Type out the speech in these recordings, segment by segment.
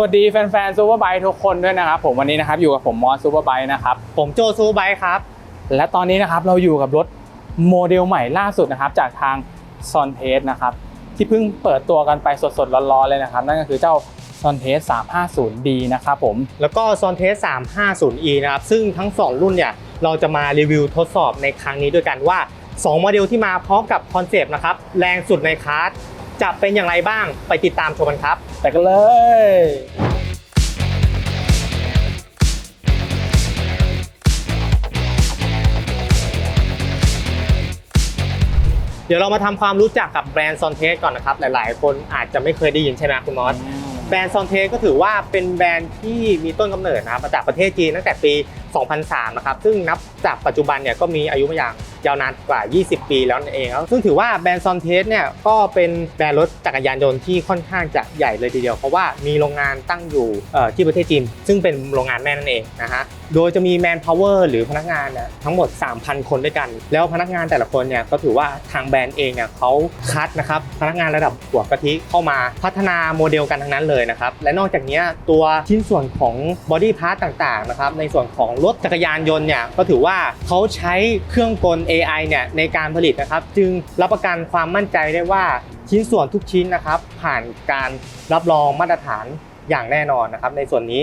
สวัสดีแฟนๆซูเปอร์ไบค์ทุกคนด้วยนะครับผมวันนี้นะครับอยู่กับผมมอสซูเปอร์ไบค์นะครับผมโจซูไบค์ครับ และตอนนี้นะครับเราอยู่กับรถโมเดลใหม่ล่าสุดนะครับจากทางซอนเทสนะครับที่เพิ่งเปิดตัวกันไปสดๆร้อนๆเลยนะครับ นั่นก็คือเจ้าซอนเทส 350D นะครับผมแล้วก็ s o n t e s 350e นะครับซึ่งทั้ง 2 รุ่นเนี่ยเราจะมารีวิวทดสอบในครั้งนี้ด้วยกันว่า 2 โมเดลที่มาพร้อมกับคอนเซปต์นะครับแรงสุดในคลาส จะเป็นอย่างไรบ้างไปติดตามชมกันครับแต่กันเลยเดี๋ยวเรามาทำความรู้จักกับแบรนด์ s o n t e s ก่อนนะครับ หลาย ๆ คนอาจจะไม่เคยได้ยินใช่ไหมคุณมอสแบรนด์ซอนเทก็ถือว่าเป็นแบรนด์ที่มีต้นกำเนิดนะครับมาจากประเทศจีนตั้งแต่ปี 2003 นะครับ ซึ่งนับจากปัจจุบันเนี่ยก็มีอายุมาอย่าง ยาวนานกว่า 20 ปีแล้วนั่นเองครับซึ่งถือว่าแบรนด์ซอนเทสเนี่ยก็เป็นแบรนด์รถจักรยานยนต์ที่ค่อนข้างจะใหญ่เลยทีเดียว เพราะว่ามีโรงงานตั้งอยู่ที่ประเทศจีน ซึ่งเป็นโรงงานแม่นั่นเองนะฮะโดยจะมีแมนพาวเวอร์หรือพนักงานนี่ยทั้งหมด 3,000 คนด้วยกัน แล้วพนักงานแต่ละคนเนี่ยก็ถือว่าทางแบรนด์เองเนี่ยเขาคัดนะครับพนักงานระดับหัวกะทิเข้ามาพัฒนาโมเดลกันทั้งนั้นเลยนะครับและนอกจากนี้ตัวชิ้นส่วนของบอดี้พาร์ตต่างๆนะครับในส่วนของรถจักรยานยนต์เนี่ยก็ถือว่าเขาใช้เครื่องกล AI เนี่ยในการผลิตนะครับ จึงรับประกันความมั่นใจได้ว่าชิ้นส่วนทุกชิ้นนะครับ ผ่านการรับรองมาตรฐานอย่างแน่นอนนะครับ ในส่วนนี้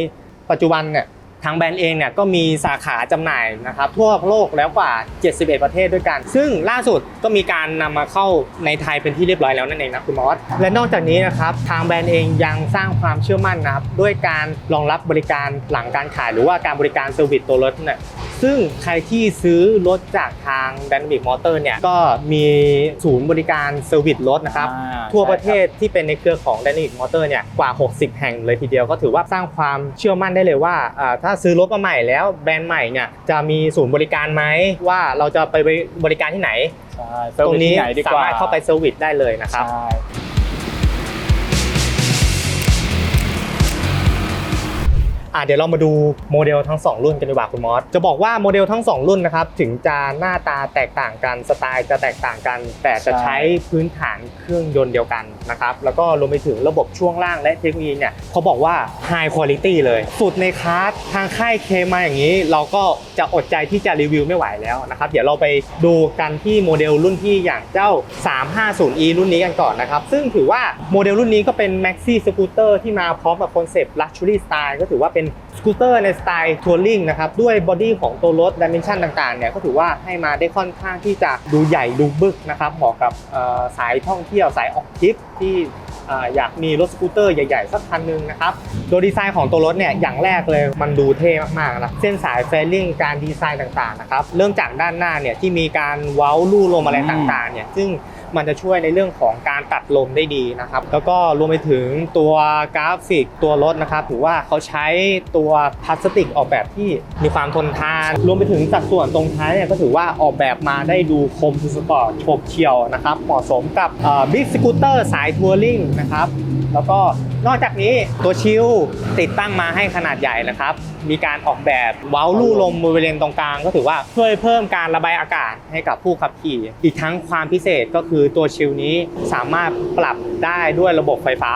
ปัจจุบันเนี่ยทางแบรนด์เองเนี่ยก็มีสาขาจำหน่ายนะครับทั่วโลกแล้วกว่า 71 ประเทศด้วยกัน ซึ่งล่าสุดก็มีการนำมาเข้าในไทยเป็นที่เรียบร้อยแล้วนั่นเองนะคุณมอสและนอกจากนี้นะครับทางแบรนด์เองยังสร้างความเชื่อมั่นนะครับด้วยการรองรับบริการหลังการขายหรือว่าการบริการเซอร์วิสตัวรถเนี่ย ซึ่งใครที่ซื้อรถจากทาง Dynamic Motor เนี่ยก็มีศูนย์บริการเซอร์วิสรถนะครับ อ่าทั่วประใช่เทศที่เป็นในเครือของ Dynamic Motor เนี่ยกว่า 60 แห่งเลยทีเดียวก็ถือว่าสร้างความเชื่อมั่นได้เลยว่าอ่าถ้าซื้อรถมาใหม่แล้วแบรนด์ใหม่เนี่ยจะมีศูนย์บริการไหมว่าเราจะไปบริการที่ไหน ใช่ตรงนี้เซอวิสที่ไหนดีกสาว่ามารถเข้าไปเซอร์วิสได้เลยนะครับ ใช่ อะเดี๋ยวเรามาดูโมเดลทั้ง 2 รุ่นกันดีกว่าคุณมอสจะบอกว่าโมเดลทั้ง 2 รุ่นนะครับถึงจะหน้าตาแตกต่างกันสไตล์จะแตกต่างกัน แต่จะใช้พื้นฐานเครื่องยนต์เดียวกันนะครับแล้วก็รวมไปถึงระบบช่วงล่างและเทคโนโลยีเนี่ยเขาบอกว่า High Quality เลยสุดในคลาสทางค่ายเคมาอย่างนี้ เราก็จะอดใจที่จะรีวิวไม่ไหวแล้วนะครับเดี๋ยวเราไปดูกันที่โมเดลรุ่นที่อย่างเจ้า 350e รุ่นนี้กันก่อนนะครับซึ่งถือว่าโมเดลรุ่นนี้ก็เป็น Maxi Scooter ที่มาพร้อมกับคอนเซปต์ Luxury Style ก็ถือว่าเป็นสกูตเตอร์ในสไตล์ทัวริงนะครับด้วยบอดี้ของตัวรถดิเมนชันต่างๆเนี่ยก็ถือว่าให้มาได้ค่อนข้างที่จะดูใหญ่ดูบึกนะครับเหมาะกับสายท่องเที่ยวสายออกทริปที่อยากมีรถสกูตเตอร์ใหญ่ๆ สักคันหนึงนะครับ โดยดีไซน์ของตัวรถเนี่ยอย่างแรกเลยมันดูเท่มากๆนะเส้นสายเฟลลิ่งการดีไซน์ต่างๆนะครับเริ่มจากด้านหน้าเนี่ยที่มีการเว้าลู่ลมอะไรต่างๆเนี่ยซึ่งมันจะช่วยในเรื่องของการตัดลมได้ดีนะครับ แล้วก็รวมไปถึงตัวกราฟิกตัวรถนะครับถือว่าเขาใช้ตัวพลาสติกออกแบบที่มีความทนทาน รวมไปถึงสัดส่วนตรงท้ายเนี่ยก็ถือว่าออกแบบมาได้ดูคมสปอร์ตโฉบเฉี่ยวนะครับเหมาะสมกับบิ๊กสกูตเตอร์สายทัวริงนะครับ แล้วก็นอกจากนี้ตัวชิลติดตั้งมาให้ขนาดใหญ่นะครับ มีการออกแบบเว้าลู่ลมบริเวณตรงกลาง ก็ถือว่าช่วยเพิ่มการระบายอากาศให้กับผู้ขับขี่ อีกทั้งความพิเศษก็คือตัวชิลนี้สามารถปรับได้ด้วยระบบไฟฟ้า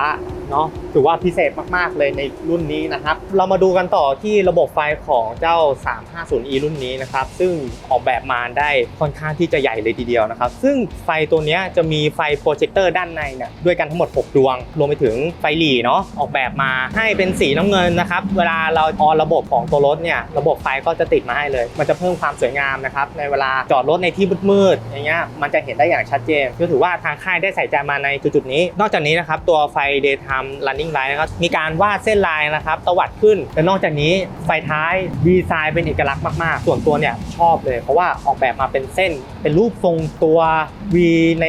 เนาะถือว่าพิเศษมากๆเลยในรุ่นนี้นะครับ เรามาดูกันต่อที่ระบบไฟของเจ้า 350e รุ่นนี้นะครับ ซึ่งออกแบบมาได้ค่อนข้างที่จะใหญ่เลยทีเดียวนะครับ ซึ่งไฟตัวนี้จะมีไฟโปรเจคเตอร์ด้านในเนี่ยด้วยกันทั้งหมด 6 ดวง รวมไปถึงไฟหลีเนาะออกแบบมาให้เป็นสีน้ำเงินนะครับ เวลาเราออนระบบของตัวรถเนี่ยระบบไฟก็จะติดมาให้เลย มันจะเพิ่มความสวยงามนะครับในเวลาจอดรถในที่มืดๆอย่างเงี้ยมันจะเห็นได้อย่างชัดเจนก็ถือว่าทางค่ายได้ใส่ใจมาในจุดๆนี้ นอกจากนี้นะครับตัวไฟ daytime running light นะครับมีการวาดเส้นลายนะครับตวัดขึ้นและนอกจากนี้ไฟท้ายดีไซน์เป็นเอกลักษณ์มากๆ ส่วนตัวเนี่ยชอบเลย เพราะว่าออกแบบมาเป็นเส้น เป็นรูปทรงตัว V ใน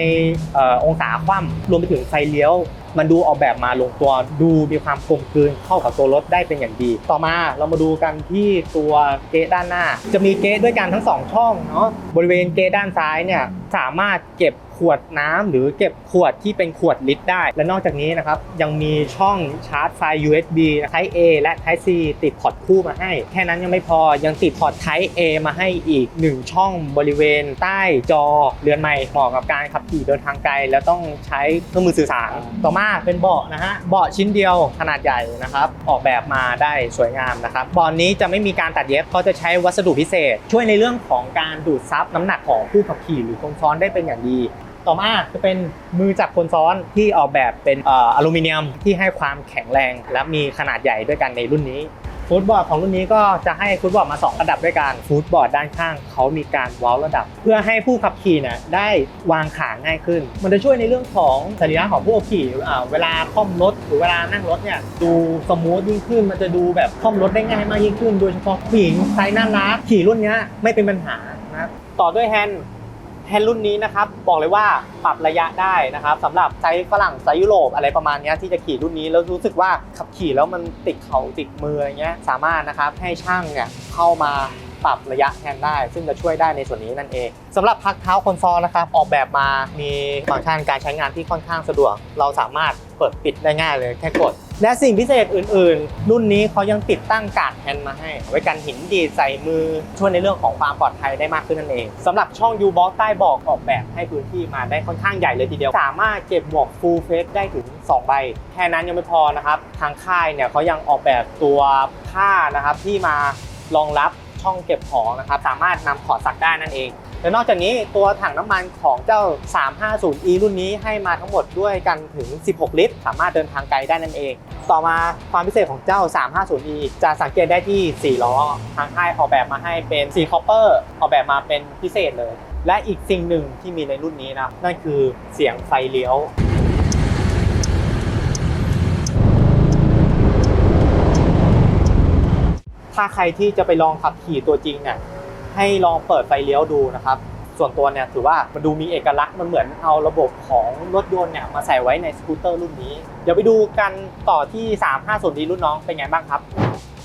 อองศาคว่ำรวมไปถึงไฟเลี้ยวมันดูออกแบบมาลงตัวดูมีความกลมกลืนเข้ากับตัวรถได้เป็นอย่างดี ต่อมาเรามาดูกันที่ตัวเกตด้านหน้า จะมีเกตด้วยกันทั้งสองช่องเนาะบริเวณเกตด้านซ้ายเนี่ย สามารถเก็บขวดน้ำหรือเก็บขวดที่เป็นขวดลิตรได้ และนอกจากนี้นะครับยังมีช่องชาร์จไฟ USB Type A และ Type C ติดพอร์ตคู่มาให้ แค่นั้นยังไม่พอยังติดพอร์ต Type A มาให้อีก 1 ช่องบริเวณใต้จอเรือนใหม่เหมาะกับการขับขี่เดินทางไกล แล้วต้องใช้เครื่องมือสื่อสารต่อมาเป็นเบาะนะฮะเบาะชิ้นเดียวขนาดใหญ่นะครับออกแบบมาได้สวยงามนะครับเบาะนี้จะไม่มีการตัดเย็บเขาจะใช้วัสดุพิเศษ ช่วยในเรื่องของการดูดซับน้ำหนักของผู้ขับขี่หรือคนซ้อนได้เป็นอย่างดี ต่อมาจะเป็นมือจับคนซ้อนที่ออกแบบเป็นออลูมิเนียมที่ให้ความแข็งแรง และมีขนาดใหญ่ด้วยกันในรุ่นนี้ฟุตบอร์ดของรุ่นนี้ก็จะให้ฟุตบอร์ดมา 2 ระดับด้วยกันฟุตบอร์ดด้านข้างเขามีการเว้าระดับ เพื่อให้ผู้ขับขี่เนี่ยได้วางขาง่ายขึ้น มันจะช่วยในเรื่องของสรีระของผู้ขับขี่เวลาคล่อมรถหรือเวลานั่งรถเนี่ยดูสมูทยิ่งขึ้น มันจะดูแบบคล่อมรถได้ง่ายมากยิ่งขึ้น โดยเฉพาะผู้หญิงไซส์น่ารักขี่รุ่นนี้ไม่เป็นปัญหานะต่อด้วยแฮนด์ แฮนด์รุ่นนี้นะครับบอกเลยว่าปรับระยะได้นะครับสำหรับไซส์ฝรั่งไซส์ยุโรปอะไรประมาณนี้ที่จะขี่รุ่นนี้แล้วรู้สึกว่าขับขี่แล้วมันติดเข่าติดมืออะไรเงี้ยสามารถนะครับให้ช่างเนี่ยเข้ามาปรับระยะแฮนได้ ซึ่งจะช่วยได้ในส่วนนี้นั่นเองสำหรับพักเท้าคอนโซลนะครับออกแบบมามีฟังก์ชันการใช้งานที่ค่อนข้างสะดวก เราสามารถเปิดปิดได้ง่ายเลยแค่กด และสิ่งพิเศษอื่นๆ รุ่นนี้เขายังติดตั้งกาดแฮนด์มาให้ ไว้กันหินดีใส่มือช่วยในเรื่องของความปลอดภัยได้มากขึ้นนั่นเองสำหรับช่อง U Box ใต้เบอกออกแบบให้พื้นที่มาได้ค่อนข้างใหญ่เลยทีเดียว สามารถเก็บหมวก Full Face ได้ถึง 2 ใบ แค่นั้นยังไม่พอนะครับ ทางค่ายเนี่ยเขายังออกแบบตัวผ้านะครับที่มารองรับช่องเก็บของนะครับสามารถนำถอดซักได้นั่นเอง และนอกจากนี้ตัวถังน้ำมันของเจ้า 350e รุ่นนี้ให้มาทั้งหมดด้วยกันถึง 16 ลิตร สามารถเดินทางไกลได้นั่นเอง ต่อมาความพิเศษของเจ้า 350e จะสังเกตได้ที่4ล้อ ทางค่ายออกแบบมาให้เป็นสีคอปเปอร์ออกแบบมาเป็นพิเศษเลย และอีกสิ่งหนึ่งที่มีในรุ่นนี้นะ นั่นคือเสียงไฟเลี้ยวถ้าใครที่จะไปลองขับขี่ตัวจริงเนี่ย ให้ลองเปิดไฟเลี้ยวดูนะครับ ส่วนตัวเนี่ยถือว่ามันดูมีเอกลักษณ์มันเหมือนเอาระบบของรถยนต์เนี่ยมาใส่ไว้ในสกูตเตอร์รุ่นนี้ เดี๋ยวไปดูกันต่อที่350ดีรุ่นน้องเป็นไงบ้างครับ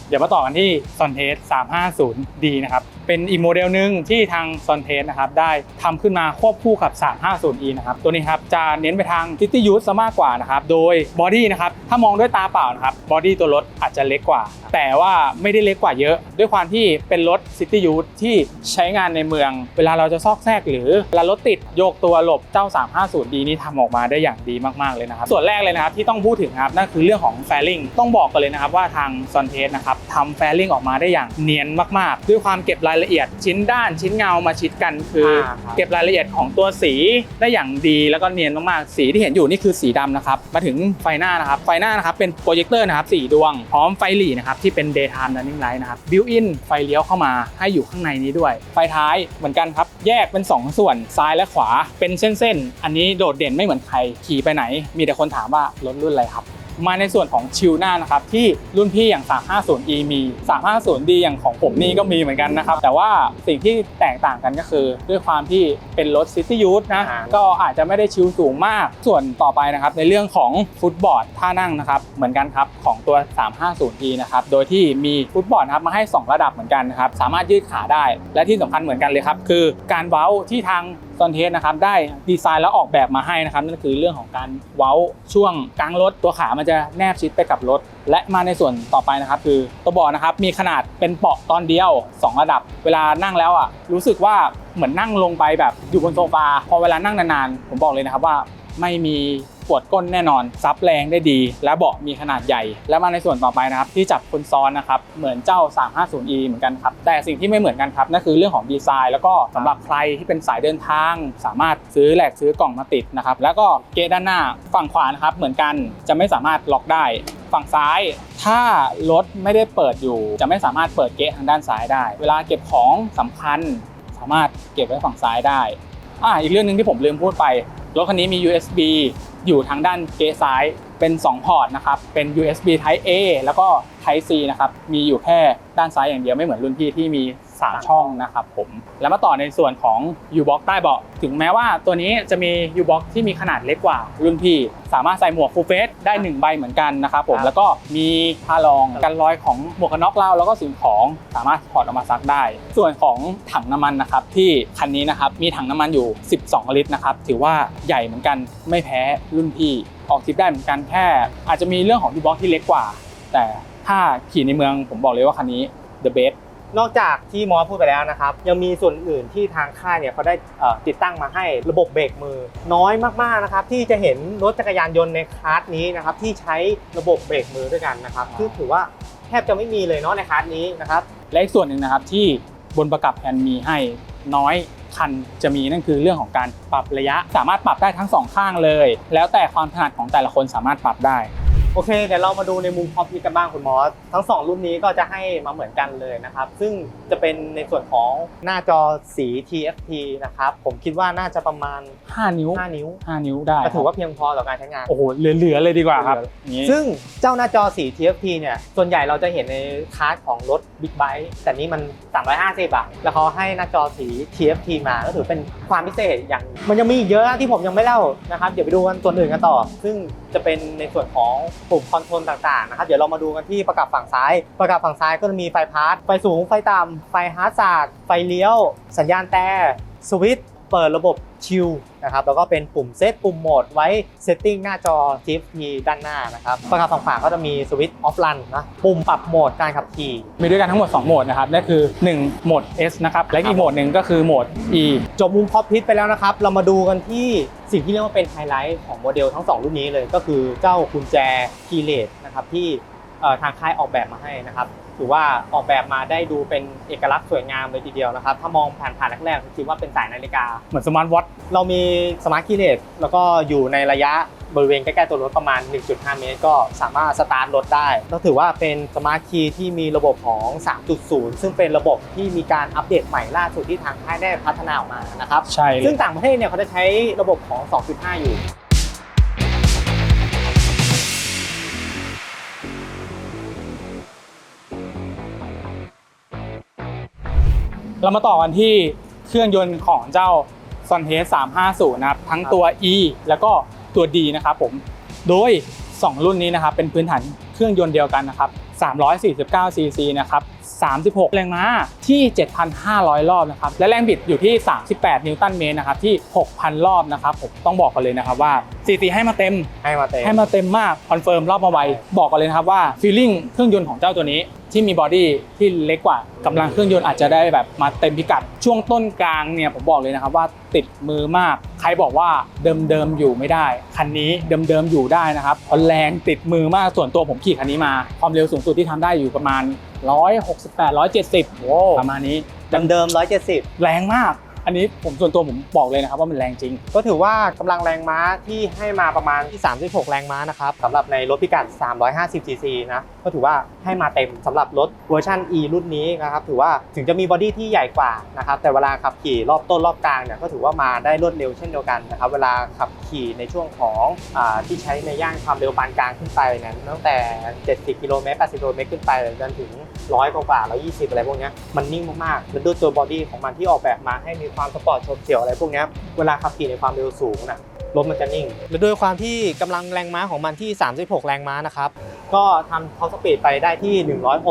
เดี๋ยวมาต่อกันที่ s o n t e s 350D นะครับ เป็นอีกโมเดลหนึ่งที่ทาง s o n t e s นะครับได้ทำขึ้นมาควบคู่กับ 350E นะครับ ตัวนี้ครับจะเน้นไปทาง City Use ซะมากกว่านะครับ โดยบอดี้นะครับ ถ้ามองด้วยตาเปล่านะครับบอดี้ตัวรถอาจจะเล็กกว่า แต่ว่าไม่ได้เล็กกว่าเยอะ ด้วยความที่เป็นรถ City Use ที่ใช้งานในเมือง เวลาเราจะซอกแซกหรือเวลารถติดโยกตัวหลบเจ้า 350D นี่ทำออกมาได้อย่างดีมากๆเลยนะครับส่วนแรกเลยนะครับที่ต้องพูดถึงครับนั่นคือเรื่องของแฟลิงต้องบอกกันเลยนะครับว่าทาง s o n t e s นะครับทำแฟลิงออกมาได้อย่างเนียนมากๆ ด้วยความเก็บรายละเอียดชิ้นด้านชิ้นเงามาชิดกัน คืออาครับเก็บรายละเอียดของตัวสีได้อย่างดีแล้วก็เนียนมากๆ สีที่เห็นอยู่นี่คือสีดำนะครับ มาถึงไฟหน้านะครับ ไฟหน้านะครับเป็นโปรเจคเตอร์นะครับ4ดวง พร้อมไฟหลีนะครับที่เป็น daytime running light นะครับ built in ไฟเลี้ยวเข้ามาให้อยู่ข้างในนี้ด้วย ไฟท้ายเหมือนกันครับ แยกเป็น 2 ส่วนซ้ายและขวาเป็นเส้นๆ อันนี้โดดเด่นไม่เหมือนใครขี่ไปไหน มีแต่คนถามว่ารถรุ่นอะไรครับ มาในส่วนของชิลหน้านะครับที่รุ่นพี่อย่าง 350e มี 350d อย่างของผมนี่ก็มีเหมือนกันนะครับ แต่ว่าสิ่งที่แตกต่างกันก็คือ ด้วยความที่เป็นรถ City Use นะอ่าก็อาจจะไม่ได้ชิลสูงมาก ส่วนต่อไปนะครับในเรื่องของฟุตบอร์ดท่านั่งนะครับเหมือนกันครับของตัว 350e นะครับโดยที่มีฟุตบอร์ดนะครับมาให้ 2 ระดับเหมือนกันนะครับสามารถยืดขาได้และที่สำคัญเหมือนกันเลยครับคือการเว้าที่ทางซอนเทสนะครับได้ดีไซน์แล้วออกแบบมาให้นะครับนั่นคือเรื่องของการเว้าช่วงกลางรถ ตัวขามันจะแนบชิดไปกับรถ และมาในส่วนต่อไปนะครับ คือตัวเบาะนะครับมีขนาดเป็นเปาะตอนเดียว 2 ระดับ เวลานั่งแล้วอะรู้สึกว่าเหมือนนั่งลงไปแบบอยู่บนโซฟาพอเวลานั่งนานๆผมบอกเลยนะครับว่า ไม่มีปวดก้นแน่นอน ซับแรงได้ดี และเบาะมีขนาดใหญ่ และมาในส่วนต่อไปนะครับ ที่จับคนซ้อนนะครับ เหมือนเจ้า 350e เหมือนกันครับ แต่สิ่งที่ไม่เหมือนกันครับนั่นคือเรื่องของดีไซน์ แล้วก็สำหรับใครที่เป็นสายเดินทาง สามารถซื้อแหลกซื้อกล่องมาติดนะครับ แล้วก็เกด้านหน้าฝั่งขวานะครับเหมือนกันจะไม่สามารถล็อกได้ ฝั่งซ้าย ถ้ารถไม่ได้เปิดอยู่ จะไม่สามารถเปิดเกะทางด้านซ้ายได้ เวลาเก็บของสำคัญ สามารถเก็บไว้ฝั่งซ้ายได้อ่าอีกเรื่องหนึ่งที่ผมลืมพูดไป รถคันนี้มี USB อยู่ทางด้านเกซ้ายเป็น 2 พอร์ตนะครับ เป็น USB Type A แล้วก็ Type C นะครับ มีอยู่แค่ด้านซ้ายอย่างเดียวไม่เหมือนรุ่นพี่ที่มี 3 ช่องนะครับผม แล้วมาต่อในส่วนของ U-Box ใต้เบาะถึงแม้ว่าตัวนี้จะมี U-Box ที่มีขนาดเล็กกว่ารุ่นพี่ สามารถใส่หมวก Full Face ได้ 1 ใบเหมือนกันนะครับผมครับแล้วก็มีผ้ารองกันรอยของหมวกกันน็อกเราแล้วก็สิ่งของสามารถถอดออกมาซักได้ ส่วนของถังน้ำมันนะครับที่คันนี้นะครับมีถังน้ำมันอยู่ 12 ลิตรนะครับถือว่าใหญ่เหมือนกันไม่แพ้รุ่นพี่ออกทริปได้เหมือนกันแค่อาจจะมีเรื่องของ U-Box ที่เล็กกว่า แต่ถ้าขี่ในเมืองผมบอกเลยว่าคันนี้ the best นอกจากที่มอสพูดไปแล้วนะครับ ยังมีส่วนอื่นที่ทางค่ายเนี่ยเขาได้ติดตั้งมาให้ระบบเบรกมือ น้อยมากๆนะครับ ที่จะเห็นรถจักรยานยนต์ในคลาสนี้นะครับที่ใช้ระบบเบรกมือด้วยกันนะครับอ๋อซึ่งถือว่าแทบจะไม่มีเลยเนาะในคลาสนี้นะครับและอีกส่วนหนึ่งนะครับที่บนประกับแผ่นมีให้น้อยคันจะมีนั่นคือเรื่องของการปรับระยะ สามารถปรับได้ทั้งสองข้างเลย แล้วแต่ความถนัดของแต่ละคนสามารถปรับได้ โอเคเดี๋ยวเรามาดูในมุมความคิดกันบ้างคุณมอสทั้ง 2 รุ่นนี้ก็จะให้มาเหมือนกันเลยนะครับ ซึ่งจะเป็นในส่วนของหน้าจอสี TFT นะครับ ผมคิดว่าน่าจะประมาณ 5 นิ้ว 5 นิ้ว 5 นิ้วได้ก็ถือว่าเพียงพอต่อการใช้งาน โอ้โห เหลือๆเลยดีกว่าครับอย่างนี้ซึ่งเจ้าหน้าจอสี TFT เนี่ยส่วนใหญ่เราจะเห็นในคลาสของรถบิ๊กไบค์แต่นี่มัน 350บาทแล้วเขาให้หน้าจอสี TFT มาก็ถือเป็นความพิเศษอย่าง มันยังมีอีกเยอะที่ผมยังไม่เล่านะครับเดี๋ยวไปดูกันส่วนอื่นกันต่อ ซึ่ง จะเป็นในส่วนของปุ่มคอนโทรลต่างๆนะครับเดี๋ยวเรามาดูกันที่ประกับฝั่งซ้าย ประกับฝั่งซ้ายก็จะมีไฟพาร์ทไฟสูงไฟต่ำไฟฮาร์ดสาดไฟเลี้ยว สัญญาณแต่สวิตช์ เปิดระบบชิลนะครับแล้วก็เป็นปุ่มเซตปุ่มโหมดไว้เซตติ้งหน้าจอ TFT ด้านหน้านะครับประกับฝั่งขวาก็จะมีสวิตช์ออฟรันนะปุ่มปรับโหมดการขับขี่ มีด้วยกันทั้งหมด 2 โหมดนะครับนั่นคือ 1 โหมด S นะครับ และอีกโหมดหนึ่งก็คือโหมด E จบมุมคอปพิทไปแล้วนะครับ เรามาดูกันที่สิ่งที่เรียกว่าเป็นไฮไลท์ของโมเดลทั้ง 2 รุ่นนี้เลย ก็คือเจ้ากุญแจคีย์เลสนะครับที่เอ่อทางค่ายออกแบบมาให้นะครับ ถือว่าออกแบบมาได้ดูเป็นเอกลักษณ์สวยงามเลยทีเดียวนะครับ ถ้ามองผ่านผ่านๆแรกๆคิดว่าเป็นสายนาฬิกา เหมือนสมาร์ทวอทเรามีสมาร์ทคีย์เลสแล้วก็อยู่ในระยะบริเวณใกล้ๆตัวรถประมาณ 1.5 เมตร ก็สามารถสตาร์ทรถได้ก็ถือว่าเป็นสมาร์ทคีย์ที่มีระบบของ 3.0 ซึ่งเป็นระบบที่มีการอัปเดตใหม่ล่าสุดที่ทางค่ายได้พัฒนาออกมานะครับ ใช่เลซึ่งยต่างประเทศเนี่ยเขาจะใช้ระบบของ 2.5 อยู่ เรามาต่อกันที่เครื่องยนต์ของเจ้า s o n t e s 350 นะครับ ทั้งตัว E แล้วก็ตัว D นะครับผม โดย 2 รุ่นนี้นะครับ เป็นพื้นฐานเครื่องยนต์เดียวกันนะครับ 349 cc นะครับ 36 แรงม้าที่ 7,500 รอบนะครับ และแรงบิดอยู่ที่ 38 นิวตันเมตรนะครับที่ 6,000 รอบนะครับผมต้องบอกกันเลยนะครับว่า cc ให้มาเต็ม ให้มาเต็ม ให้มาเต็มมาก คอนเฟิร์มรอบมาไว บอกกันเลยนะครับว่าฟีลลิ่งเครื่องยนต์ของเจ้าตัวนี้ที่มีบอดี้ที่เล็กกว่ากำลังเครื่องยนต์อาจจะได้แบบมาเต็มพิกัด ช่วงต้นกลางเนี่ยผมบอกเลยนะครับว่าติดมือมาก ใครบอกว่าเดิมๆอยู่ไม่ได้ คันนี้เดิมๆอยู่ได้นะครับเพราะแรงติดมือมากส่วนตัวผมขี่คันนี้มา ความเร็วสูงสุดที่ทำได้อยู่ประมาณ 168 170 โอ้ประมาณนี้เดิมๆ170 แรงมาก อันนี้ผมส่วนตัวผมบอกเลยนะครับว่ามันแรงจริง ก็ถือว่ากำลังแรงม้าที่ให้มาประมาณที่ 36 แรงม้านะครับสำหรับในรถพิกัด 350 cc นะ ก็ถือว่าให้มาเต็มสำหรับรถเวอร์ชัน E รุ่นนี้นะครับ ถือว่าถึงจะมีบอดี้ที่ใหญ่กว่านะครับ แต่เวลาขับขี่รอบต้นรอบกลางเนี่ย ก็ถือว่ามาได้รวดเร็วเช่นเดียวกันนะครับ เวลาขับขี่ในช่วงของอที่ใช้ในย่านความเร็วปานกลางขึ้นไปนี่ยตั้งแต่ 70 กิโลเมตร 80 กิโลเมตรขึ้นไปจนถึง 100 กว่าๆ120 อะไรพวกนี้มันนิ่งมากๆแล้วด้วยตัวบอดี้ของมันที่ออกแบบมาให้มีความสปอร์ตโฉบเฉี่ยวอะไรพวกเนี้ยเวลาขับขี่ในความเร็วสูงน่ะรถมันจะนิ่งและด้วยความที่กำลังแรงม้าของมันที่ 36 แรงม้านะครับ ก็ทำท็อปสปีดไปได้ที่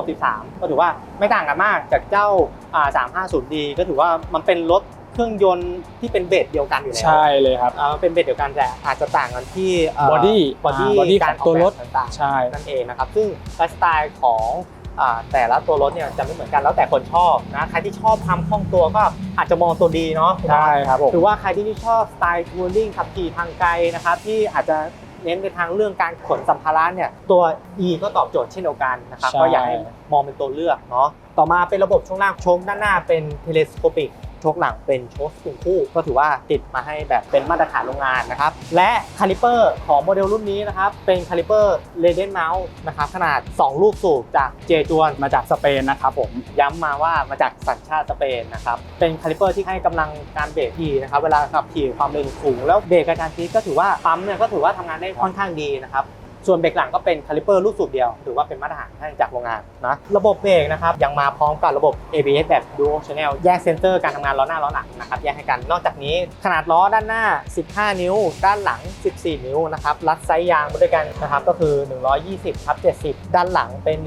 163 ก็ถือว่าไม่ต่างกันมากจากเจ้าอ่า 350D ก็ถือว่ามันเป็นรถเครื่องยนต์ที่เป็นเบสเดียวกันอยู่แล้วใช่เลยครับอ่าเป็นเบสเดียวกันแต่อาจจะต่างกันที่เ Body บอดี้อ่า body การอขออกงตัวแบรบถต่างๆใช่นั่นเองนะครับ ซึ่งไลฟ์สไตล์ของอ่า แต่ละตัวรถเนี่ยจะไม่เหมือนกันแล้วแต่คนชอบนะใครที่ชอบทำคล่องตัวก็อาจจะมองตัวดีเนาะคุณน็อตใช่ครับผมหรือว่าใครที่ชอบสไตล์ทัวริงขับขี่ทางไกลนะครับที่อาจจะเน้นไปทางเรื่องการขนสัมภาระเนี่ยตัว E ก็ตอบโจทย์เช่นเดียวกันนะครับใช่ก็อยากให้มองเป็นตัวเลือกเนาะต่อมาเป็นระบบช่วงล่างโชคด้านหน้าเป็นเทเลสโคปิกโชคหลังเป็นโชคสปริงคู่ ก็ถือว่าติดมาให้แบบเป็นมาตรฐานโรงงานนะครับ และคาลิเปอร์ของโมเดลรุ่นนี้นะครับ เป็นคาลิเปอร์เลเดนเมาส์นะครับขนาด 2 ลูกสูบจากเจจวนมาจากสเปนนะครับผมย้ำมาว่ามาจากสัญชาติสเปนนะครับ เป็นคาลิเปอร์ที่ให้กำลังการเบรกดีนะครับ เวลาขับขี่ความเร็วสูง แล้วเบรกกระชันชิดก็ถือว่าปั๊มเนี่ยก็ถือว่าทำงานได้ค่อนข้างดีนะครับ ส่วนเบรกหลังก็เป็นคาลิเปอร์ลูกสูบเดียว ถือว่าเป็นมาตรฐานให้จากโรงงานนะระบบเบรกนะครับยังมาพร้อมกับระบบ ABS แบบ Dual Channel แยกเซนเตอร์การทำงานล้อหน้าล้อหลังนะครับแยกให้กันนอกจากนี้ขนาดล้อด้านหน้า 15 นิ้ว ด้านหลัง 14 นิ้วนะครับรัดไซส์ยางมาด้วยกันนะครับก็คือ 120ทับ70 ด้านหลังเป็น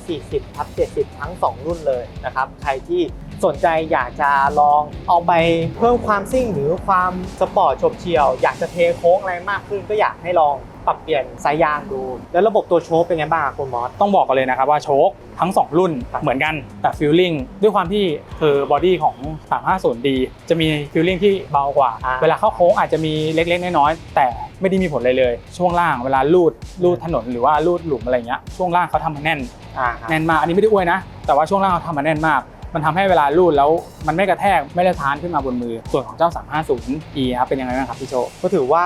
140ทับ70 ทั้ง 2 รุ่นเลยนะครับใครที่สนใจอยากจะลองเอาไปเพิ่มความซิ่งหรือความสปอร์ตโฉบเฉียว อยากจะเทโค้งอะไรมากขึ้นก็อยากให้ลอง รับเปลี่ยนสายยางดู แล้วระบบตัวโชคเป็นไงบ้างอะคุณมอส ต้องบอกกันเลยนะครับว่าโชคทั้ง 2 รุ่นครับเหมือนกันแต่ฟิลลิ่งด้วยความที่คือบอดี้ของ 350D จะมีฟิลลิ่งที่เบากว่า อ่า เวลาเข้าโค้งอาจจะมีเล็กๆน้อยๆแต่ไม่ได้มีผลเลยเลย ช่วงล่างเวลาลูดลูดถนนหรือว่าลูดหลุมอะไรเงี้ยช่วงล่างเขาทำมาแน่น อ่าแน่นมาก อันนี้ไม่ได้อวยนะ แต่ว่าช่วงล่างเขาทำมาแน่นมาก มันทำให้เวลาลูดแล้วมันไม่กระแทกไม่ได้ทานขึ้นมาบนมือ ส่วนของเจ้า 350E ครับเป็นยังไงบ้างครับพี่โชก็ถือว่า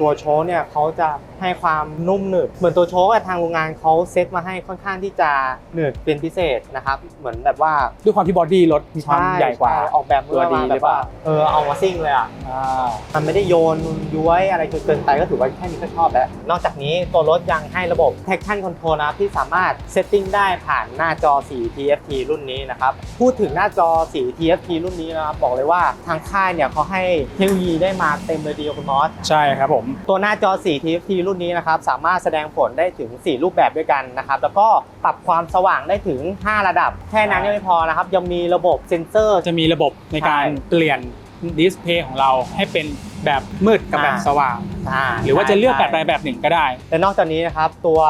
ตัวโชเนี่ยเขาจะ ให้ความนุ่มหนึบเหมือนตัวโชคอะทางโรงงานเขาเซตมาให้ค่อนข้างที่จะหนึบเป็นพิเศษนะครับ เหมือนแบบว่าด้วยความที่บอดี้รถมีความใหญ่กว่าช่ออกแบบเมื่อตัวดีมาหแบรืบอเปว่าล่าเออเอามาซิ่งเลยอะอ่ามันไม่ได้โยนย้วยอะไรจนเกินไปก็ถือว่าแค่นี้ก็ชอบแล้ว นอกจากนี้ตัวรถยังให้ระบบ traction control นะครับที่สามารถเซตติ้งได้ผ่านหน้าจอ4 TFT รุ่นนี้นะครับพูดถึงหน้าจอ4 TFT รุ่นนี้นะครับบอกเลยว่าทางค่ายเนี่ยเขาให้เทคโนโลยีได้มาเต็มเลยดีคุณมอสใช่ครับผมตัวหน้าจอ4 TFT รุ่นนี้นะครับสามารถแสดงผลได้ถึง 4 รูปแบบด้วยกันนะครับแล้วก็ปรับความสว่างได้ถึง 5 ระดับ แค่นั้นยังไม่พอนะครับยังมีระบบเซ็นเซอร์ จะมีระบบในการใช่ เปลี่ยนดิสเพย์ของเราให้เป็นแบบมืดกับแบบอ่าสว่างาหรือว่าจะเลือกแบบใช่ใดแบบหนึ่งก็ได้ และนอกจากนี้นะครับตัว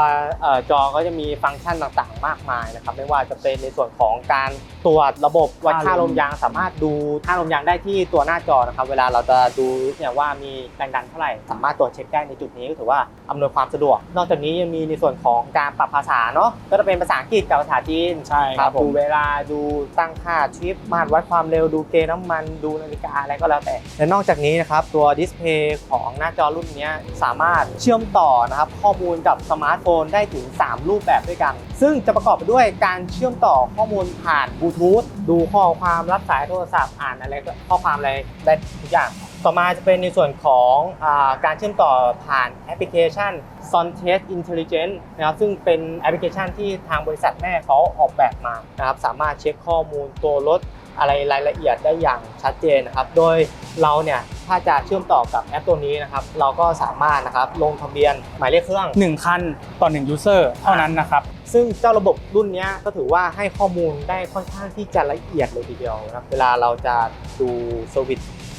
เอ่อจอก็จะมีฟังก์ชันต่างๆ มากมายนะครับไม่ว่าจะเป็นในส่วนของการตรวจระบบวัดค่าลมยางสามารถดูค่าลมยางได้ที่ตัวหน้าจอนะครับเวลาเราจะดูเนี่ยว่ามีแรงดันเท่าไหร่สามารถตรวจเช็คได้ในจุดนี้ก็ถือว่าอำนวยความสะดวก นอกจากนี้ยังมีในส่วนของการปรับภาษาเนาะก็จะเป็นภาษาอังกฤษกับภาษาจีนใช่ครับผมดูเวลาดูตั้งค่าทริปมาตรวัดความเร็วดูเกณฑ์น้ำมันดูนาฬิกาอะไรก็แล้วแต่และนอกจากนี้นะครับตัววดิสเพย์ของหน้าจอรุ่นนี้สามารถเชื่อมต่อนะครับข้อมูลกับสมาร์ทโฟนได้ถึง 3 รูปแบบด้วยกัน ซึ่งจะประกอบไปด้วยการเชื่อมต่อข้อมูลผ่านบลูทูธดูข้อความรับสายโทรศัพท์อ่านอะไรก็ข้อความอะไรได้ทุกอย่างต่อมาจะเป็นในส่วนของอการเชื่อมต่อผ่านแอปพลิเคชัน Sun Test Intelligence นะครับซึ่งเป็นแอปพลิเคชันที่ทางบริษัทแม่เขาออกแบบมานะครับสามารถเช็คข้อมูลตัวรถอะไรรายละเอียดได้อย่างชัดเจนนะครับ โดยเราเนี่ย ถ้าจะเชื่อมต่อกับแอปตัวนี้นะครับ เราก็สามารถนะครับลงทะเบียนหมายเลขเครื่องหนึ่งคันต่อหนึ่งยูเซอร์เท่านั้นนะครับ ซึ่งเจ้าระบบรุ่นเนี้ยก็ถือว่าให้ข้อมูลได้ค่อนข้างที่จะละเอียดเลยทีเดียวนะครับ เวลาเราจะดูส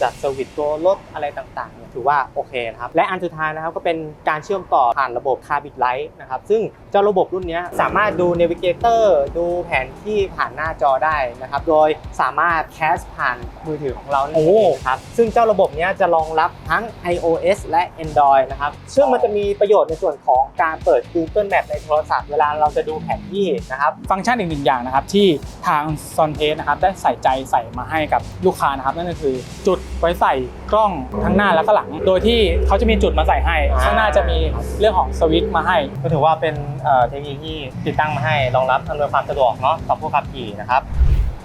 วิตช์จัดสวิตช์ตัวรถอะไรต่างๆเนี่ยถือว่าโอเคนะครับ และอันสุดท้ายนะครับก็เป็นการเชื่อมต่อผ่านระบบ c a r b i t Light นะครับ ซึ่งเจ้าระบบรุ่นเนี้ยสามารถดู Navigator ดูแผนที่ผ่านหน้าจอได้นะครับ โดยสามารถแคสผ่านมือถือของเรานั่นโอ้เองครับ ซึ่งเจ้าระบบเนี้ยจะรองรับทั้ง iOS และ Android นะครับ ซึ่งมันจะมีประโยชน์ในส่วนของการเปิด Google Map ในโทรศัพท์เวลาเราจะดูแผนที่นะครับ ฟังก์ชันอีกหนึ่งอย่างนะครับที่ทาง s o n t e s นะครับได้ใส่ใจใส่มาให้กับลูกค้านะครับนั่นก็คือจุดไว้ใส่กล้องทั้งหน้าและก็หลัง โดยที่เขาจะมีจุดมาใส่ให้อ่าข้างหน้าจะมีเรื่องของสวิตช์มาให้ ก็ถือว่าเป็นเอ่อเทคโนโลยีที่ติดตั้งมาให้รองรับอำนวยความสะดวกเนาะต่อผู้ขับขี่นะครับ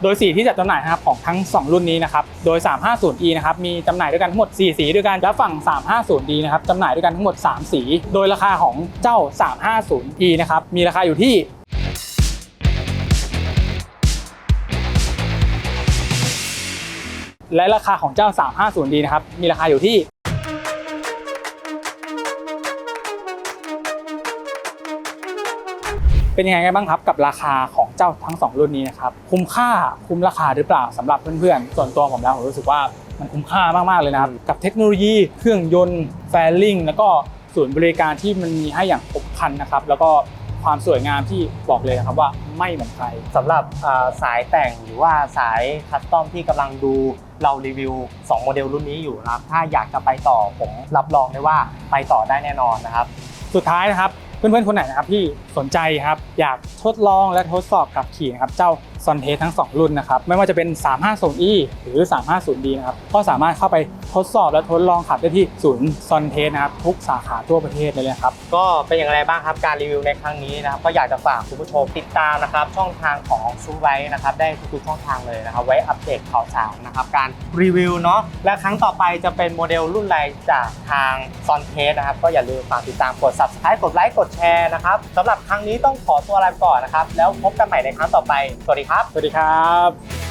โดยสีที่จัดจำหน่ายนะครับของทั้ง 2 รุ่นนี้นะครับ โดย 350e นะครับมีจำหน่ายด้วยกันทั้งหมด 4 สีด้วยกัน และฝั่ง 350d นะครับจำหน่ายด้วยกันทั้งหมด 3 สี โดยราคาของเจ้า 350e นะครับมีราคาอยู่ที่ และราคาของเจ้า 350d นะครับ มีราคาอยู่ที่เป็นยังไงกันบ้างครับกับราคาของเจ้าทั้ง 2 รุ่นนี้นะครับคุ้มค่าคุ้มราคาหรือเปล่าสำหรับเพื่อนๆ ส่วนตัวผมแล้วผมรู้สึกว่ามันคุ้มค่ามากๆเลยนะครับอืมกับเทคโนโลยีเครื่องยนต์แฟลิงแล้วก็ศูนย์บริการที่มันมีให้อย่างครบครันนะครับ แล้วก็ ความสวยงามที่บอกเลยนะครับว่าไม่เหมือนใครสำหรับเอ่อสายแต่งหรือว่าสายคัสตอมที่กำลังดูเรารีวิว 2 โมเดลรุ่นนี้อยู่นะครับ ถ้าอยากจะไปต่อผมรับรองได้ว่าไปต่อได้แน่นอนนะครับ สุดท้ายนะครับเพื่อนๆคนไหนนะครับที่สนใจครับอยากทดลองและทดสอบขับขี่นะครับเจ้า ซอนเทสทั้ง 2 รุ่นนะครับ ไม่ว่าจะเป็น 350e หรือ 350d นะครับ ก็สามารถเข้าไปทดสอบและทดลองขับได้ที่ศูนย์ซอนเทสนะครับ ทุกสาขาทั่วประเทศเลยนะครับ ก็เป็นอย่างไรบ้างครับการรีวิวในครั้งนี้นะครับ ก็อยากจะฝากคุณผู้ชมติดตามนะครับ ช่องทางของซูไว้นะครับ ได้ทุกๆช่องทางเลยนะครับ ไว้อัปเดตข่าวสารนะครับการรีวิวเนาะและครั้งต่อไปจะเป็นโมเดลรุ่นอะไรจากทางซอนเทสนะครับ ก็อย่าลืมฝากติดตามกด subscribe กดไลค์กดแชร์นะครับสำหรับครั้งนี้ต้องขอตัวลาไปก่อนนะครับแล้วพบกันใหม่ในครั้งต่อไปสวัสดีครับ สวัสดีครับ